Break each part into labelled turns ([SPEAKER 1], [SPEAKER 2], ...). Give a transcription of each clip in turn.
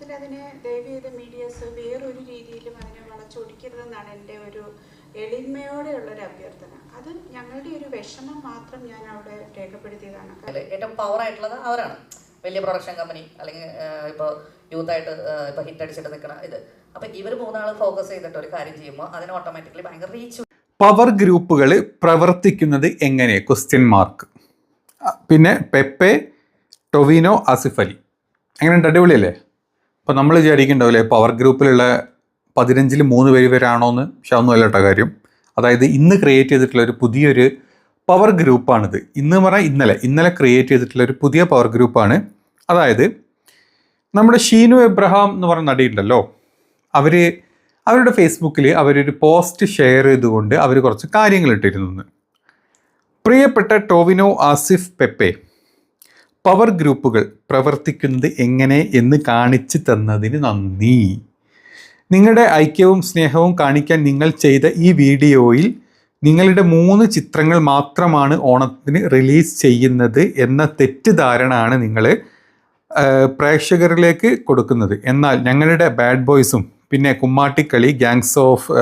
[SPEAKER 1] സത്യത്തിൽ അതിനെ ദയവ് ചെയ്ത് മീഡിയസ് വേറൊരു രീതിയിലും അതിനെ വളച്ചൊടിക്കരുതെന്നാണ് എന്റെ ഒരു എളിമയോടെയുള്ളൊരു അഭ്യർത്ഥന. അത് ഞങ്ങളുടെ ഒരു വിഷമം മാത്രം ഞാൻ അവിടെ രേഖപ്പെടുത്തിയതാണ്.
[SPEAKER 2] ഏറ്റവും പവർ ആയിട്ടുള്ളത് അവരാണ്. വലിയ പ്രൊഡക്ഷൻ കമ്പനി അല്ലെങ്കിൽ ഇപ്പോൾ യൂത്തായിട്ട് ഇപ്പോൾ ഹിറ്റ് അടിച്ചിട്ട് നിൽക്കുന്ന ഇത്. അപ്പോൾ ഇവർ മൂന്നാൾ ഫോക്കസ് ചെയ്തിട്ട് ഒരു കാര്യം ചെയ്യുമ്പോൾ അതിന് ഓട്ടോമാറ്റിക്കലി ഭയങ്കര റീച്ച്
[SPEAKER 3] പവർ ഗ്രൂപ്പുകൾ പ്രവർത്തിക്കുന്നത് എങ്ങനെ? ക്വസ്റ്റ്യൻ മാർക്ക് പിന്നെ പെപ്പെ ടൊവിനോ ആസിഫ് അലി. ഉണ്ട് അടിപൊളിയല്ലേ? അപ്പോൾ നമ്മൾ വിചാരിക്കുന്നുണ്ടാവില്ലേ പവർ ഗ്രൂപ്പിലുള്ള പതിനഞ്ചിൽ മൂന്ന് പേര് വരാണോ എന്ന്? പക്ഷെ കേട്ടോ കാര്യം. അതായത് ഇന്ന് ക്രിയേറ്റ് ചെയ്തിട്ടുള്ള ഒരു പുതിയൊരു പവർ ഗ്രൂപ്പാണിത് ഇന്ന് പറഞ്ഞാൽ ഇന്നലെ. ഇന്നലെ ക്രിയേറ്റ് ചെയ്തിട്ടുള്ള ഒരു പുതിയ പവർ ഗ്രൂപ്പാണ് അതായത് നമ്മുടെ ഷീനു എബ്രഹാം എന്ന് പറഞ്ഞ നടിയുണ്ടല്ലോ അവർ അവരുടെ ഫേസ്ബുക്കിൽ അവരൊരു പോസ്റ്റ് ഷെയർ ചെയ്തുകൊണ്ട് അവർ കുറച്ച് കാര്യങ്ങൾ ഇട്ടിരുന്നു. പ്രിയപ്പെട്ട ടോവിനോ ആസിഫ് പെപ്പെ പവർ ഗ്രൂപ്പുകൾ പ്രവർത്തിക്കുന്നത് എങ്ങനെ എന്ന് കാണിച്ചു തന്നതിന് നന്ദി. നിങ്ങളുടെ ഐക്യവും സ്നേഹവും കാണിക്കാൻ നിങ്ങൾ ചെയ്ത ഈ വീഡിയോയിൽ നിങ്ങളുടെ മൂന്ന് ചിത്രങ്ങൾ മാത്രമാണ് ഓണത്തിന് റിലീസ് ചെയ്യുന്നത് എന്ന തെറ്റിദ്ധാരണയാണ് നിങ്ങൾ പ്രേക്ഷകരിലേക്ക് കൊടുക്കുന്നത്. എന്നാൽ ഞങ്ങളുടെ ബാഡ് ബോയ്സും പിന്നെ കുമ്മാട്ടിക്കളി ഗാങ്സ് ഓഫ്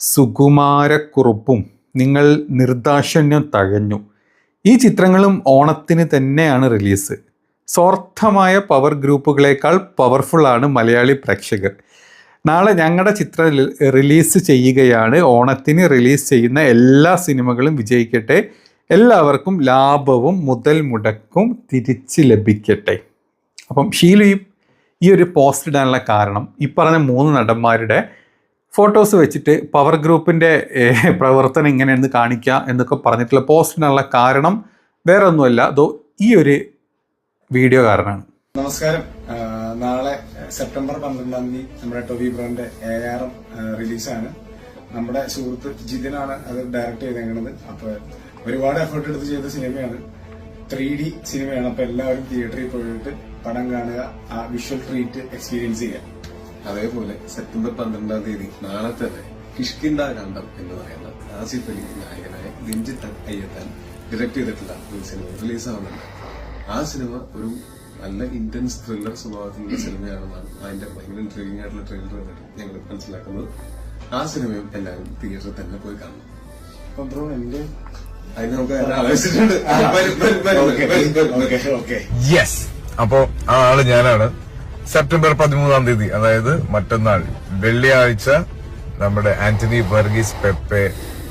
[SPEAKER 3] സുകുമാരക്കുറുപ്പും നിങ്ങൾ നിർദാക്ഷണ്യം തഴഞ്ഞു. ഈ ചിത്രങ്ങളും ഓണത്തിന് തന്നെയാണ് റിലീസ്. സ്വാർത്ഥമായ പവർ ഗ്രൂപ്പുകളേക്കാൾ പവർഫുള്ളാണ് മലയാളി പ്രേക്ഷകർ. നാളെ ഞങ്ങളുടെ ചിത്രം റിലീസ് ചെയ്യുകയാണ്. ഓണത്തിന് റിലീസ് ചെയ്യുന്ന എല്ലാ സിനിമകളും വിജയിക്കട്ടെ. എല്ലാവർക്കും ലാഭവും മുതൽ മുടക്കും തിരിച്ച് ലഭിക്കട്ടെ. അപ്പം ഷീലു ഈ ഒരു പോസ്റ്റ് ഇടാനുള്ള കാരണം ഈ പറഞ്ഞ മൂന്ന് നടന്മാരുടെ ഫോട്ടോസ് വെച്ചിട്ട് പവർ ഗ്രൂപ്പിന്റെ പ്രവർത്തനം ഇങ്ങനെയെന്ന് കാണിക്കുക എന്നൊക്കെ പറഞ്ഞിട്ടുള്ള പോസ്റ്റിനുള്ള കാരണം വേറെ ഒന്നുമല്ല അതോ ഈ ഒരു വീഡിയോ കാരണമാണ്
[SPEAKER 4] നമസ്കാരം. നാളെ സെപ്റ്റംബർ പന്ത്രണ്ടാം തീയതി നമ്മുടെ ടൊവി ബ്രോന്റെ എ ആർ എം റിലീസാണ്. നമ്മുടെ സുഹൃത്ത് ജിതിനാണ് അത് ഡയറക്ട് ചെയ്തേക്കുന്നത് അപ്പൊ ഒരുപാട് എഫേർട്ട് എടുത്ത് ചെയ്ത സിനിമയാണ്. ത്രീ ഡി സിനിമയാണ്. അപ്പോൾ എല്ലാവരും തിയേറ്ററിൽ പോയിട്ട് പടം കാണുക ആ വിഷ്വൽ ട്രീറ്റ് എക്സ്പീരിയൻസ് ചെയ്യുക.
[SPEAKER 5] അതേപോലെ സെപ്റ്റംബർ പന്ത്രണ്ടാം തീയതി നാളെ തന്നെ കിഷ്കിന്ദ കണ്ടം എന്ന് പറയുന്ന ആസിഫ് അലി നായകനായ രഞ്ജിത്ത് അയ്യത്താൻ ഡയറക്ട് ചെയ്തിട്ടുള്ള ഒരു സിനിമ റിലീസാവുന്നുണ്ട് ആ സിനിമ ഒരു നല്ല ഇന്റൻസ് ത്രില്ലർ സ്വഭാവത്തിലുള്ള സിനിമയാണെന്നാണ് അതിന്റെ ഭയങ്കര ഇൻട്രീവിംഗ് ആയിട്ടുള്ള ട്രെയിലർ കണ്ടിട്ട് ഞങ്ങൾ മനസ്സിലാക്കുന്നത്. ആ സിനിമയും എല്ലാവരും തിയേറ്ററിൽ തന്നെ പോയി കാണണം
[SPEAKER 4] അപ്പൊ ബ്രോ എന്റെ
[SPEAKER 5] അതിന് നമുക്ക് ആലോചിച്ചിട്ടുണ്ട്
[SPEAKER 6] യെസ് അപ്പോ ആ ആൾ ഞാനാണ്. സെപ്റ്റംബർ പതിമൂന്നാം തീയതി അതായത് മറ്റന്നാൾ വെള്ളിയാഴ്ച നമ്മുടെ ആന്റണി വർഗീസ് പെപ്പെ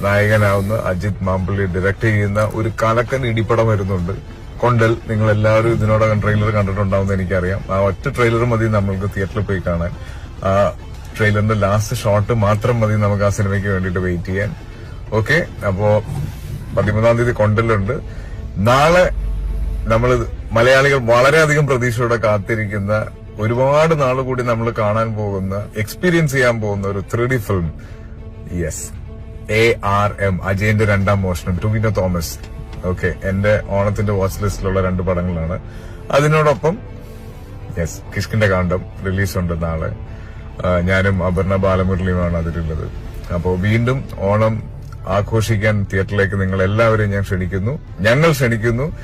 [SPEAKER 6] നായകനാവുന്ന അജിത് മാമ്പള്ളി ഡയറക്ട് ചെയ്യുന്ന ഒരു കലക്കൻ ഇടിപ്പടം വരുന്നുണ്ട്. കൊണ്ടൽ നിങ്ങൾ എല്ലാവരും ഇതിനോടകം ട്രെയിലർ കണ്ടിട്ടുണ്ടാവുമെന്ന് എനിക്കറിയാം. ആ ഒറ്റ ട്രെയിലർ മതി നമ്മൾക്ക് തിയേറ്ററിൽ പോയി കാണാൻ. ആ ട്രെയിലറിന്റെ ലാസ്റ്റ് ഷോട്ട് മാത്രം മതി നമുക്ക് ആ സിനിമയ്ക്ക് വേണ്ടിയിട്ട് വെയിറ്റ് ചെയ്യാൻ. ഓക്കെ അപ്പോ പതിമൂന്നാം തീയതി കൊണ്ടലുണ്ട്. നാളെ നമ്മൾ മലയാളികൾ വളരെയധികം പ്രതീക്ഷയോടെ കാത്തിരിക്കുന്ന ഒരുപാട് നാൾ കൂടി നമ്മൾ കാണാൻ പോകുന്ന എക്സ്പീരിയൻസ് ചെയ്യാൻ പോകുന്ന ഒരു three D film yes A R M അജയന്റെ രണ്ടാം മോഷണം ടുവിനോ തോമസ് ഓക്കെ എന്റെ ഓണത്തിന്റെ വാച്ച് ലിസ്റ്റിലുള്ള രണ്ട് പടങ്ങളാണ്. അതിനോടൊപ്പം യെസ് കിഷ്കിന്റെ കാണ്ടം റിലീസ് റിലീസുണ്ട് നാളെ. ഞാനും അപർണ ബാലമുരളിയുമാണ് അതിലുള്ളത്. അപ്പോൾ വീണ്ടും ഓണം ആഘോഷിക്കാൻ തിയേറ്ററിലേക്ക് നിങ്ങൾ എല്ലാവരെയും ഞാൻ ക്ഷണിക്കുന്നു. ഞങ്ങൾ ക്ഷണിക്കുന്നു.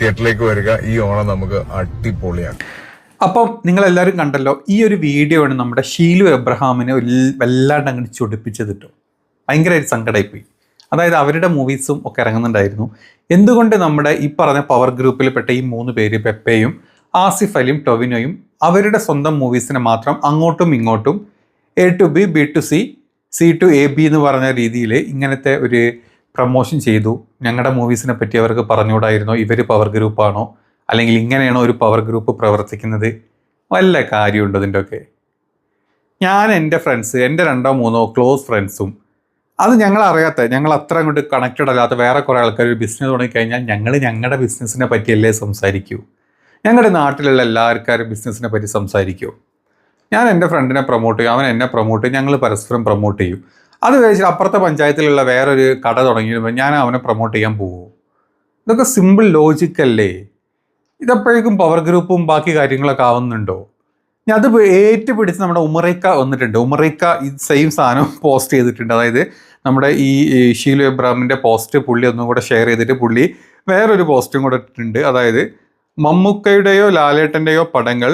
[SPEAKER 6] തിയേറ്ററിലേക്ക് വരിക. ഈ ഓണം നമുക്ക് അടിപൊളിയാക്കാം.
[SPEAKER 3] അപ്പം നിങ്ങളെല്ലാവരും കണ്ടല്ലോ ഈ ഒരു വീഡിയോ ആണ് നമ്മുടെ ഷീലു എബ്രഹാമിനെ വല്ലാണ്ട് അങ്ങോട്ട് ചൊടിപ്പിച്ചത് കേട്ടോ. ഭയങ്കരമായിട്ട് സങ്കടമായിപ്പോയി. അതായത് അവരുടെ മൂവീസും ഒക്കെ ഇറങ്ങുന്നുണ്ടായിരുന്നു. എന്തുകൊണ്ട് നമ്മുടെ ഈ പറഞ്ഞ പവർ ഗ്രൂപ്പിൽ പെട്ട ഈ മൂന്ന് പേര് പെപ്പയും ആസിഫ് അലിയും ടൊവിനോയും അവരുടെ സ്വന്തം മൂവീസിനെ മാത്രം അങ്ങോട്ടും ഇങ്ങോട്ടും A to B B to C C to A B എന്ന് പറഞ്ഞ രീതിയിൽ ഇങ്ങനത്തെ ഒരു പ്രൊമോഷൻ ചെയ്തു. ഞങ്ങളുടെ മൂവീസിനെ പറ്റി അവർക്ക് പറഞ്ഞുകൂടായിരുന്നോ? ഇവർ പവർ ഗ്രൂപ്പാണോ അല്ലെങ്കിൽ ഇങ്ങനെയാണോ ഒരു പവർ ഗ്രൂപ്പ് പ്രവർത്തിക്കുന്നത്? വല്ല കാര്യമുണ്ടോ ഒക്കെ ഞാൻ എന്റെ ഫ്രണ്ട്സ് എന്റെ രണ്ടോ മൂന്നോ ക്ലോസ് ഫ്രണ്ട്സും അത് ഞങ്ങൾ അറിയാത്ത ഞങ്ങൾ അത്ര അങ്ങോട്ട് കണക്റ്റഡ് അല്ലാത്ത വേറെ കുറേ ആൾക്കാർ ഒരു ബിസിനസ് തുടങ്ങിക്കഴിഞ്ഞാൽ ഞങ്ങൾ ഞങ്ങളുടെ ബിസിനസ്സിനെ പറ്റിയല്ലേ സംസാരിക്കൂ. ഞങ്ങളുടെ നാട്ടിലുള്ള എല്ലാവർക്കാരും ബിസിനസ്സിനെ പറ്റി സംസാരിക്കൂ. ഞാൻ എന്റെ ഫ്രണ്ടിനെ പ്രൊമോട്ട് ചെയ്യും അവൻ എന്നെ പ്രൊമോട്ട് ചെയ്യും ഞങ്ങൾ പരസ്പരം പ്രൊമോട്ട് ചെയ്യും. അത് കഴിച്ചാൽ അപ്പുറത്തെ പഞ്ചായത്തിലുള്ള വേറൊരു കട തുടങ്ങിയപ്പോൾ ഞാൻ അവനെ പ്രൊമോട്ട് ചെയ്യാൻ പോകും ഇതൊക്കെ സിമ്പിൾ ലോജിക്കല്ലേ ഇതെപ്പോഴേക്കും പവർ ഗ്രൂപ്പും ബാക്കി കാര്യങ്ങളൊക്കെ ആവുന്നുണ്ടോ? ഞാൻ അത് ഏറ്റുപിടിച്ച് നമ്മുടെ ഉമറൈക്ക വന്നിട്ടുണ്ട്. ഉമറൈക്ക ഈ സെയിം സാധനം പോസ്റ്റ് ചെയ്തിട്ടുണ്ട്. അതായത് നമ്മുടെ ഈ ഷീലു എബ്രാമിന്റെ പോസ്റ്റ് പുള്ളി ഒന്നും കൂടെ ഷെയർ ചെയ്തിട്ട് പുള്ളി വേറൊരു പോസ്റ്റും കൂടെ ഇട്ടിട്ടുണ്ട്. അതായത് മമ്മൂക്കയുടെയോ ലാലേട്ടന്റെയോ പടങ്ങൾ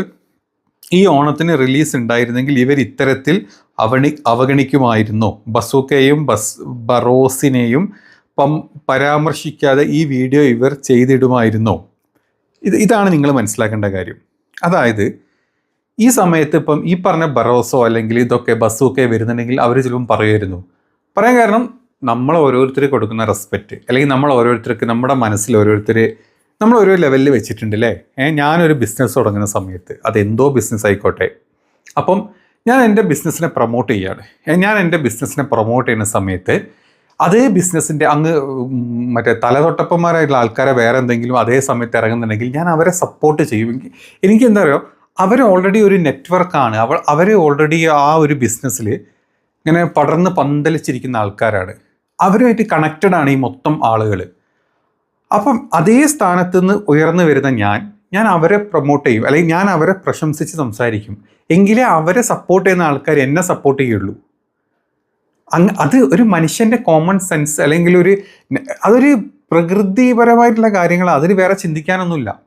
[SPEAKER 3] ഈ ഓണത്തിന് റിലീസ് ഉണ്ടായിരുന്നെങ്കിൽ ഇവർ ഇത്തരത്തിൽ അവണി അവഗണിക്കുമായിരുന്നു. ബസൂക്കയെയും ബസ് ബറോസിനെയും പം പരാമർശിക്കാതെ ഈ വീഡിയോ ഇവർ ചെയ്തിടുമായിരുന്നോ. ഇത് ഇതാണ് നിങ്ങൾ മനസ്സിലാക്കേണ്ട കാര്യം. അതായത് ഈ സമയത്ത് ഇപ്പം ഈ പറഞ്ഞ ബറോസോ അല്ലെങ്കിൽ ഇതൊക്കെ ബസ്സൊക്കെ വരുന്നുണ്ടെങ്കിൽ അവർ ചിലപ്പം പറയുമായിരുന്നു. പറയാൻ കാരണം നമ്മൾ ഓരോരുത്തർ കൊടുക്കുന്ന റെസ്പെക്റ്റ് അല്ലെങ്കിൽ നമ്മൾ ഓരോരുത്തർക്ക് നമ്മുടെ മനസ്സിൽ ഓരോരുത്തർ നമ്മൾ ഓരോ ലെവലിൽ വെച്ചിട്ടുണ്ട് അല്ലേ ഏഹ് ഞാനൊരു ബിസിനസ് തുടങ്ങുന്ന സമയത്ത് അതെന്തോ ബിസിനസ് ആയിക്കോട്ടെ. അപ്പം ഞാൻ എന്റെ ബിസിനസ്സിനെ പ്രൊമോട്ട് ചെയ്യാണ്. ഞാൻ എന്റെ ബിസിനസ്സിനെ പ്രൊമോട്ട് ചെയ്യുന്ന സമയത്ത് അതേ ബിസിനസ്സിന്റെ അങ്ങ് മറ്റേ തലതൊട്ടപ്പന്മാരായിട്ടുള്ള ആൾക്കാരെ വേറെ എന്തെങ്കിലും അതേ സമയത്ത് ഇറങ്ങുന്നുണ്ടെങ്കിൽ ഞാൻ അവരെ സപ്പോർട്ട് ചെയ്യും. എനിക്ക് എന്താ പറയുക അവർ ഓൾറെഡി ഒരു നെറ്റ്വർക്കാണ് അവൾ അവർ ഓൾറെഡി ആ ഒരു ബിസിനസ്സിൽ ഇങ്ങനെ പടർന്ന് പന്തലിച്ചിരിക്കുന്ന ആൾക്കാരാണ്. അവരുമായിട്ട് കണക്റ്റഡ് ആണ് ഈ മൊത്തം ആളുകൾ അപ്പം അതേ സ്ഥാനത്ത് നിന്ന് ഉയർന്നു വരുന്ന ഞാൻ ഞാൻ അവരെ പ്രൊമോട്ട് ചെയ്യും. അല്ലെങ്കിൽ ഞാൻ അവരെ പ്രശംസിച്ച് സംസാരിക്കും. എങ്കിലേ അവരെ സപ്പോർട്ട് ചെയ്യുന്ന ആൾക്കാർ എന്നെ സപ്പോർട്ട് ചെയ്യുള്ളൂ. അത് ഒരു മനുഷ്യന്റെ കോമൺ സെൻസ് അല്ലെങ്കിൽ ഒരു അതൊരു പ്രകൃതിപരമായിട്ടുള്ള കാര്യങ്ങൾ അതിന് വേറെ ചിന്തിക്കാനൊന്നുമില്ല.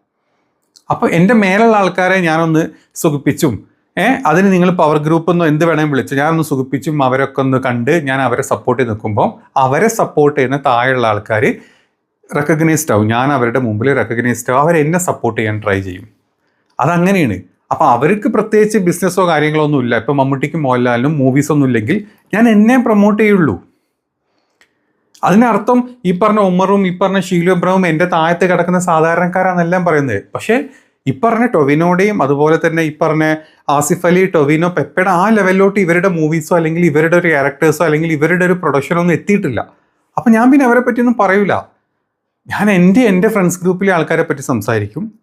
[SPEAKER 3] അപ്പോൾ എന്റെ മേലുള്ള ആൾക്കാരെ ഞാനൊന്ന് സുഖിപ്പിച്ചും ഏഹ് അതിന് നിങ്ങൾ പവർ ഗ്രൂപ്പ് എന്നോ എന്ത് വേണമെങ്കിലും വിളിച്ചു ഞാനൊന്ന് സുഖിപ്പിച്ചും അവരൊക്കെ ഒന്ന് കണ്ട് ഞാൻ അവരെ സപ്പോർട്ട് ചെയ്ത് നിൽക്കുമ്പോൾ അവരെ സപ്പോർട്ട് ചെയ്യുന്ന താഴെയുള്ള ആൾക്കാർ റെക്കഗ്നൈസ്ഡ് ആവും. ഞാൻ അവരുടെ മുമ്പിൽ റെക്കഗ്നൈസ്ഡ് ആവും. അവരെന്നെ സപ്പോർട്ട് ചെയ്യാൻ ട്രൈ ചെയ്യും. അതങ്ങനെയാണ്. അപ്പോൾ അവർക്ക് പ്രത്യേകിച്ച് ബിസിനസ്സോ കാര്യങ്ങളോ ഒന്നും ഇല്ല ഇപ്പം മമ്മൂട്ടിക്കും മോഹൻലാലിനും മൂവീസൊന്നും ഇല്ലെങ്കിൽ ഞാൻ എന്നെ പ്രൊമോട്ട് ചെയ്യുള്ളൂ. അതിനർത്ഥം ഈ പറഞ്ഞ ഉമ്മറും ഈ പറഞ്ഞ ഷീലു എന്റെ താഴത്ത് കിടക്കുന്ന സാധാരണക്കാരാണെന്നെല്ലാം പറയുന്നത്. പക്ഷേ ഈ പറഞ്ഞ ടൊവിനോടെയും അതുപോലെ തന്നെ ഈ പറഞ്ഞ ആസിഫ് അലി ടൊവിനോ പെപ്പയുടെ ആ ലെവലിലോട്ട് ഇവരുടെ മൂവീസോ അല്ലെങ്കിൽ ഇവരുടെ ഒരു ക്യാരക്ടേഴ്സോ അല്ലെങ്കിൽ ഇവരുടെ ഒരു പ്രൊഡക്ഷനോ ഒന്നും എത്തിയിട്ടില്ല. അപ്പം ഞാൻ പിന്നെ അവരെ പറ്റിയൊന്നും പറയൂല. ഞാൻ എന്റെ എന്റെ ഫ്രണ്ട്സ് ഗ്രൂപ്പിലെ ആൾക്കാരെ പറ്റി സംസാരിക്കും.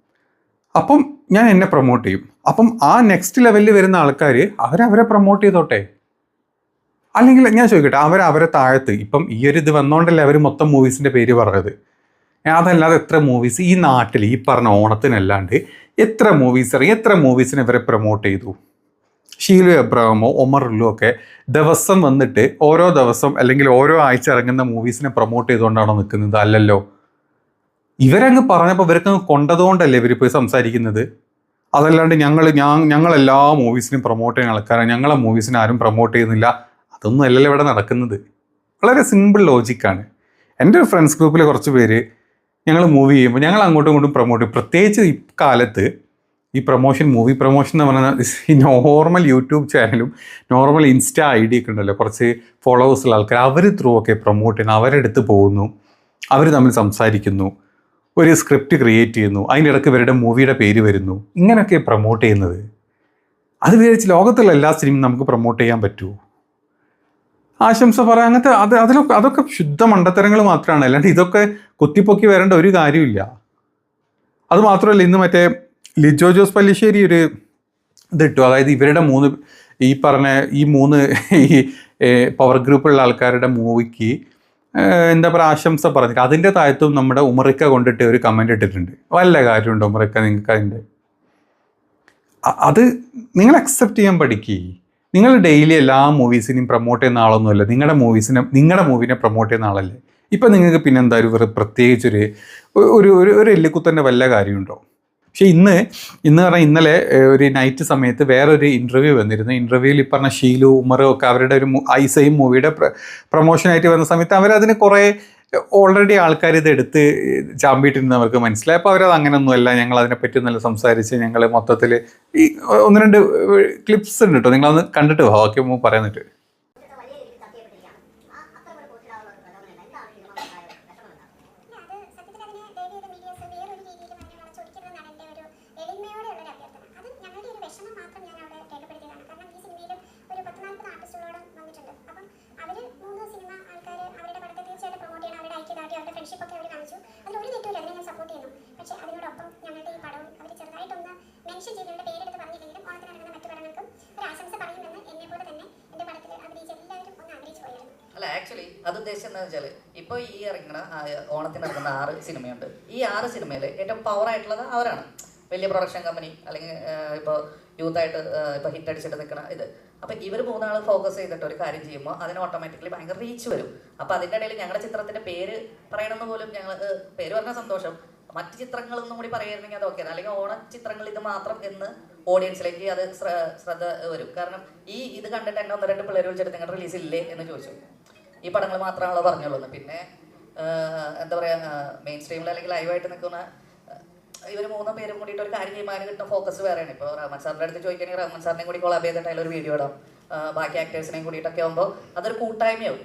[SPEAKER 3] അപ്പം ഞാൻ എന്നെ പ്രൊമോട്ട് ചെയ്യും. അപ്പം ആ നെക്സ്റ്റ് ലെവലിൽ വരുന്ന ആൾക്കാർ അവരവരെ പ്രൊമോട്ട് ചെയ്തോട്ടെ. അല്ലെങ്കിൽ ഞാൻ ചോദിക്കട്ടെ അവർ അവരെ താഴത്ത് ഇപ്പം ഈ ഒരു ഇത് വന്നോണ്ടല്ലേ അവർ മൊത്തം മൂവീസിന്റെ പേര് പറഞ്ഞത്? അതല്ലാതെ എത്ര മൂവീസ് ഈ നാട്ടിൽ ഈ പറഞ്ഞ ഓണത്തിനല്ലാണ്ട് എത്ര മൂവീസ് എത്ര മൂവീസിനെ ഇവരെ പ്രൊമോട്ട് ചെയ്തു? ഷീലു എബ്രഹാമോ ഒമറുള്ളോ ഒക്കെ ദിവസം വന്നിട്ട് ഓരോ ദിവസം അല്ലെങ്കിൽ ഓരോ ആഴ്ച ഇറങ്ങുന്ന മൂവീസിനെ പ്രൊമോട്ട് ചെയ്തുകൊണ്ടാണോ നിൽക്കുന്നത്? അല്ലല്ലോ. ഇവരങ്ങ് പറഞ്ഞപ്പോൾ ഇവർക്കങ്ങ് കൊണ്ടതുകൊണ്ടല്ലേ ഇവർ പോയി സംസാരിക്കുന്നത്? അതല്ലാണ്ട് ഞങ്ങൾ ഞാൻ ഞങ്ങളെല്ലാ മൂവീസിനും പ്രൊമോട്ട് ചെയ്യുന്ന ആൾക്കാരാണ് ഞങ്ങളെ മൂവീസിനെ ആരും പ്രൊമോട്ട് ചെയ്യുന്നില്ല. അതൊന്നും അല്ലല്ലോ ഇവിടെ നടക്കുന്നത്. വളരെ സിമ്പിൾ ലോജിക്കാണ് എന്റെ ഒരു ഫ്രണ്ട്സ് ഗ്രൂപ്പിലെ കുറച്ച് പേര് ഞങ്ങൾ മൂവി ചെയ്യുമ്പോൾ ഞങ്ങൾ അങ്ങോട്ടും ഇങ്ങോട്ടും പ്രൊമോട്ട് ചെയ്യും. പ്രത്യേകിച്ച് ഇക്കാലത്ത് ഈ പ്രൊമോഷൻ മൂവി പ്രൊമോഷൻ എന്ന് പറയുന്നത് ഈ നോർമൽ യൂട്യൂബ് ചാനലും നോർമൽ ഇൻസ്റ്റ ഐ ഡി ഒക്കെ ഉണ്ടല്ലോ. കുറച്ച് ഫോളോവേഴ്സുള്ള ആൾക്കാർ അവർ ത്രൂ ഒക്കെ പ്രൊമോട്ട് ചെയ്യുന്നു. അവരെടുത്ത് പോകുന്നു. അവർ തമ്മിൽ സംസാരിക്കുന്നു. ഒരു സ്ക്രിപ്റ്റ് ക്രിയേറ്റ് ചെയ്യുന്നു. അതിന്റെ ഇടയ്ക്ക് ഇവരുടെ മൂവിയുടെ പേര് വരുന്നു. ഇങ്ങനെയൊക്കെ പ്രൊമോട്ട് ചെയ്യുന്നത്. അത് വിചാരിച്ച് ലോകത്തുള്ള എല്ലാ സിനിമയും നമുക്ക് പ്രൊമോട്ട് ചെയ്യാൻ പറ്റുമോ ആശംസ പറയാം. അങ്ങനത്തെ അത് അതിലൊക്കെ അതൊക്കെ ശുദ്ധ മണ്ടത്തരങ്ങൾ മാത്രമാണ് അല്ലാണ്ട് ഇതൊക്കെ കുത്തിപ്പൊക്കി വരേണ്ട ഒരു കാര്യമില്ല. അത് മാത്രമല്ല ഇന്ന് മറ്റേ ലിജോ ജോസ് പല്ലിശ്ശേരി ഒരു ഇതിട്ടു അതായത് ഇവരുടെ മൂന്ന് ഈ പറഞ്ഞ ഈ മൂന്ന് ഈ പവർ ഗ്രൂപ്പുള്ള ആൾക്കാരുടെ മൂവിക്ക് എന്താ പറയുക ആശംസ പറഞ്ഞിട്ട് അതിന്റെ താഴത്തും നമ്മുടെ ഉമറിക്ക കൊണ്ടിട്ട് ഒരു കമന്റ് ഇട്ടിട്ടുണ്ട്. വല്ല കാര്യമുണ്ടോ ഉമറിക്ക നിങ്ങൾക്ക് അതിന്റെ അത് നിങ്ങൾ അക്സെപ്റ്റ് ചെയ്യാൻ പഠിക്കുക നിങ്ങൾ ഡെയിലി എല്ലാ മൂവീസിനെയും പ്രൊമോട്ട് ചെയ്യുന്ന ആളൊന്നുമല്ല. നിങ്ങളുടെ മൂവീസിനെ നിങ്ങളുടെ മൂവിനെ പ്രൊമോട്ട് ചെയ്യുന്ന ആളല്ലേ. ഇപ്പം നിങ്ങൾക്ക് പിന്നെ എന്താ ഒരു പ്രത്യേകിച്ചൊരു ഒരു ഒരു ഒരു എല്ലിക്കുത്തന്റെ വല്ല കാര്യമുണ്ടോ? പക്ഷേ ഇന്ന് ഇന്ന് പറഞ്ഞാൽ ഇന്നലെ ഒരു നൈറ്റ് സമയത്ത് വേറൊരു ഇന്റർവ്യൂ വന്നിരുന്നു. ഇന്റർവ്യൂവിൽ ഈ പറഞ്ഞ ഷീലു ഉമറും ഒക്കെ അവരുടെ ഒരു ഐസയും മൂവിയുടെ പ്രൊമോഷനായിട്ട് വന്ന സമയത്ത് അവരതിന് കുറേ ഓൾറെഡി ആൾക്കാർ ഇത് എടുത്ത് ചാമ്പിയിട്ടിരുന്ന് അവർക്ക് മനസ്സിലായി. അപ്പോൾ അവരത് അങ്ങനെയൊന്നുമല്ല ഞങ്ങൾ അതിനെപ്പറ്റി നല്ല സംസാരിച്ച് ഞങ്ങൾ മൊത്തത്തിൽ ഈ ഒന്ന് രണ്ട് ക്ലിപ്സ് ഉണ്ട് കേട്ടോ നിങ്ങളൊന്ന് കണ്ടിട്ട്? വാക്യം പറയുന്നിട്ട്.
[SPEAKER 2] ഉദ്ദേശിച്ചത് വെച്ചാൽ ഇപ്പോൾ ഈ ഇറങ്ങുന്ന ഓണത്തിന് ഇറങ്ങുന്ന ആറ് സിനിമയുണ്ട്. ഈ ആറ് സിനിമയിൽ ഏറ്റവും പവർ ആയിട്ടുള്ളത് അവരാണ്. വലിയ പ്രൊഡക്ഷൻ കമ്പനി അല്ലെങ്കിൽ ഇപ്പൊ യൂത്ത് ആയിട്ട് ഇപ്പോൾ ഹിറ്റ് അടിച്ചിട്ട് നിൽക്കണ ഇത്. അപ്പോൾ ഇവർ മൂന്നാൾ ഫോക്കസ് ചെയ്തിട്ട് ഒരു കാര്യം ചെയ്യുമ്പോൾ അതിന് ഓട്ടോമാറ്റിക്കലി ഭയങ്കര റീച്ച് വരും. അപ്പോൾ അതിന്റെ ഇടയിൽ ഞങ്ങളുടെ ചിത്രത്തിന്റെ പേര് പറയണമെന്ന് പോലും ഞങ്ങൾ പേര് പറഞ്ഞ സന്തോഷം. മറ്റ് ചിത്രങ്ങളൊന്നും കൂടി പറയുകയായിരുന്നെങ്കിൽ അത് ഓക്കെ അല്ലെങ്കിൽ ഓണ ചിത്രങ്ങൾ ഇത് മാത്രം എന്ന് ഓഡിയൻസിലേക്ക് അത് ശ്ര- ശ്രദ്ധ വരും. കാരണം ഈ ഇത് കണ്ടിട്ട് എന്നെ ഒന്ന് രണ്ട് പിള്ളേർ വിളിച്ചിട്ട് നിങ്ങളുടെ റിലീസ് ഇല്ലേ എന്ന് ചോദിച്ചു. ഈ പടങ്ങൾ മാത്രമാണല്ലോ പറഞ്ഞുള്ളൂ എന്ന്. പിന്നെ എന്താ പറയുക മെയിൻ സ്ട്രീമിൽ അല്ലെങ്കിൽ ലൈവായിട്ട് നിൽക്കുന്ന ഇവർ മൂന്ന് പേരും കൂടിയിട്ട് ഒരു കാര്യം ചെയ്യുമ്പോൾ കിട്ടുന്ന ഫോക്കസ് വേറെയാണ്. ഇപ്പോൾ റഹ്മാൻ സാറിന്റെ അടുത്ത് ചോദിക്കുകയാണെങ്കിൽ റഹ്മാൻ സാറിനെയും കൂടി കൊളാബ് ചെയ്തിട്ട് അതിലൊരു വീഡിയോ ഇടാം. ബാക്കി ആക്ടേഴ്സിനെയും കൂടിയിട്ടൊക്കെ ആകുമ്പോൾ അതൊരു കൂട്ടായ്മയാവും.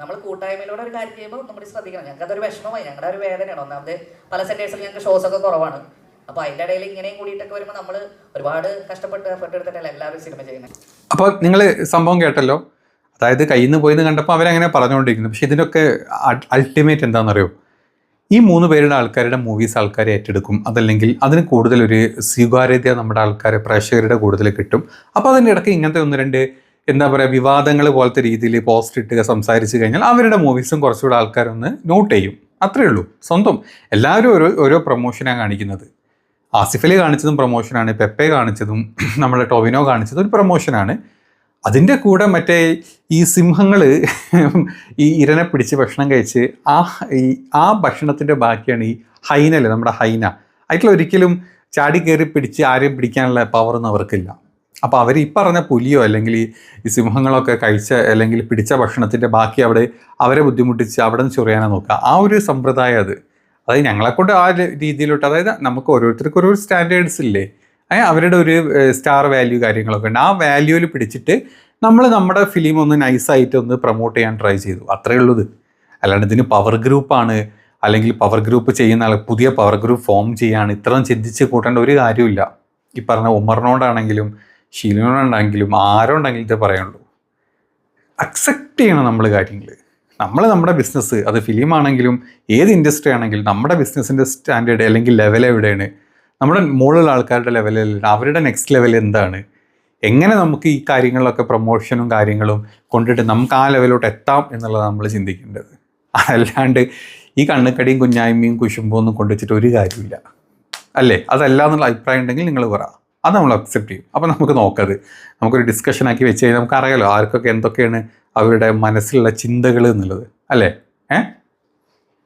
[SPEAKER 2] നമ്മൾ കൂട്ടായ്മയിലൂടെ ഒരു കാര്യം ചെയ്യുമ്പോൾ നമ്മൾ ശ്രദ്ധിക്കണം. ഞങ്ങൾക്ക് അതൊരു വിഷമമായി. ഞങ്ങളുടെ ഒരു വേദനയാണ്. ഒന്നാമത് പല സെന്റേഴ്സിൽ ഞങ്ങൾക്ക് ഷോസ് ഒക്കെ കുറവാണ്. അപ്പോൾ അതിന്റെ ഇടയിൽ ഇങ്ങനെയും കൂടിയിട്ടൊക്കെ വരുമ്പോൾ നമ്മൾ ഒരുപാട് കഷ്ടപ്പെട്ട് എഫർട്ട് എടുത്തിട്ടല്ല എല്ലാവരും സിനിമ ചെയ്യുന്നത്
[SPEAKER 3] അപ്പോൾ നിങ്ങൾ സംഭവം കേട്ടല്ലോ. അതായത് കയ്യിൽ നിന്ന് പോയിന്ന് കണ്ടപ്പോൾ അവരങ്ങനെ പറഞ്ഞുകൊണ്ടിരിക്കുന്നു പക്ഷേ ഇതിന്റെയൊക്കെ അൾട്ടിമേറ്റ് എന്താണെന്നറിയോ ഈ മൂന്ന് പേരുടെ ആൾക്കാരുടെ മൂവീസ് ആൾക്കാർ ഏറ്റെടുക്കും. അതല്ലെങ്കിൽ അതിന് കൂടുതൽ ഒരു സ്വീകാര്യത നമ്മുടെ ആൾക്കാരെ പ്രേക്ഷകരുടെ കൂടുതൽ കിട്ടും. അപ്പോൾ അതിന്റെ ഇടയ്ക്ക് ഇങ്ങനത്തെ ഒന്ന് രണ്ട് എന്താ പറയുക വിവാദങ്ങൾ പോലത്തെ രീതിയിൽ പോസ്റ്റ് ഇട്ടുക സംസാരിച്ച് കഴിഞ്ഞാൽ അവരുടെ മൂവീസും കുറച്ചുകൂടെ ആൾക്കാരൊന്ന് നോട്ട് ചെയ്യും. അത്രയേ ഉള്ളൂ. സ്വന്തം. എല്ലാവരും ഓരോ ഓരോ പ്രൊമോഷനാണ് കാണിക്കുന്നത്. ആസിഫലി കാണിച്ചതും പ്രൊമോഷനാണ് പെപ്പെ കാണിച്ചതും നമ്മുടെ ടൊവിനോ കാണിച്ചതും ഒരു പ്രൊമോഷനാണ് അതിന്റെ കൂടെ മറ്റേ ഈ സിംഹങ്ങൾ ഈ ഇരനെ പിടിച്ച് ഭക്ഷണം കഴിച്ച് ആ ഈ ആ ഭക്ഷണത്തിന്റെ ബാക്കിയാണ് ഈ ഹൈനല്ലേ നമ്മുടെ ഹൈന. അതിൽ ഒരിക്കലും ചാടി കയറി പിടിച്ച് ആരെയും പിടിക്കാനുള്ള പവറൊന്നും അവർക്കില്ല. അപ്പോൾ അവർ ഈ പറഞ്ഞ പുലിയോ അല്ലെങ്കിൽ ഈ സിംഹങ്ങളൊക്കെ കഴിച്ച അല്ലെങ്കിൽ പിടിച്ച ഭക്ഷണത്തിന്റെ ബാക്കി അവിടെ അവരെ ബുദ്ധിമുട്ടിച്ച് അവിടെ നിന്ന് ചൊറിയാനാണ് നോക്കുക. ആ ഒരു സമ്പ്രദായം അത്. അതായത് ഞങ്ങളെക്കൊണ്ട് ആ രീതിയിലോട്ട് അതായത് നമുക്ക് ഓരോരുത്തർക്കും ഓരോ സ്റ്റാൻഡേർഡ്സ് ഇല്ലേ? അവരുടെ ഒരു സ്റ്റാർ വാല്യൂ കാര്യങ്ങളൊക്കെ ഉണ്ട്. ആ വാല്യൂവിൽ പിടിച്ചിട്ട് നമ്മൾ നമ്മുടെ ഫിലിം ഒന്ന് നൈസായിട്ട് ഒന്ന് പ്രൊമോട്ട് ചെയ്യാൻ ട്രൈ ചെയ്തു. അത്രയേ ഉള്ളത് അല്ലാണ്ട് ഇതിന് പവർ ഗ്രൂപ്പാണ് അല്ലെങ്കിൽ പവർ ഗ്രൂപ്പ് ചെയ്യുന്ന ആൾ പുതിയ പവർ ഗ്രൂപ്പ് ഫോം ചെയ്യാണ്. ഇത്രയും ചിന്തിച്ച് കൂട്ടേണ്ട ഒരു കാര്യമില്ല ഈ പറഞ്ഞ ഉമറിനോടാണെങ്കിലും ഷീലിനോടാണെങ്കിലും ആരോണ്ടെങ്കിലും ഇത് പറയുള്ളൂ. അക്സെപ്റ്റ് ചെയ്യണം നമ്മൾ കാര്യങ്ങൾ നമ്മൾ നമ്മുടെ ബിസിനസ് അത് ഫിലിം ആണെങ്കിലും ഏത് ഇൻഡസ്ട്രി ആണെങ്കിലും നമ്മുടെ ബിസിനസ്സിന്റെ സ്റ്റാൻഡേർഡ് അല്ലെങ്കിൽ ലെവൽ എവിടെയാണ് നമ്മുടെ മുകളിലുള്ള ആൾക്കാരുടെ ലെവലിൽ അവരുടെ നെക്സ്റ്റ് ലെവൽ എന്താണ്? എങ്ങനെ നമുക്ക് ഈ കാര്യങ്ങളിലൊക്കെ പ്രൊമോഷനും കാര്യങ്ങളും കൊണ്ടിട്ട് നമുക്ക് ആ ലെവലിലോട്ട് എത്താം എന്നുള്ളത് നമ്മൾ ചിന്തിക്കേണ്ടത്. അതല്ലാണ്ട് ഈ കണ്ണുക്കടിയും കുഞ്ഞായ്മയും കുശുമ്പോ ഒന്നും കൊണ്ടുവച്ചിട്ട് ഒരു കാര്യമില്ല അല്ലേ? അതല്ല എന്നുള്ള അഭിപ്രായം ഉണ്ടെങ്കിൽ നിങ്ങൾ പറ. അത് നമ്മൾ അക്സെപ്റ്റ് ചെയ്യും. അപ്പോൾ നമുക്ക് നോക്കത് നമുക്കൊരു ഡിസ്കഷൻ ആക്കി വെച്ച് കഴിഞ്ഞാൽ നമുക്ക് അറിയാലോ ആർക്കൊക്കെ എന്തൊക്കെയാണ് അവരുടെ മനസ്സിലുള്ള ചിന്തകൾ എന്നുള്ളത്. അല്ലേ? ഏഹ്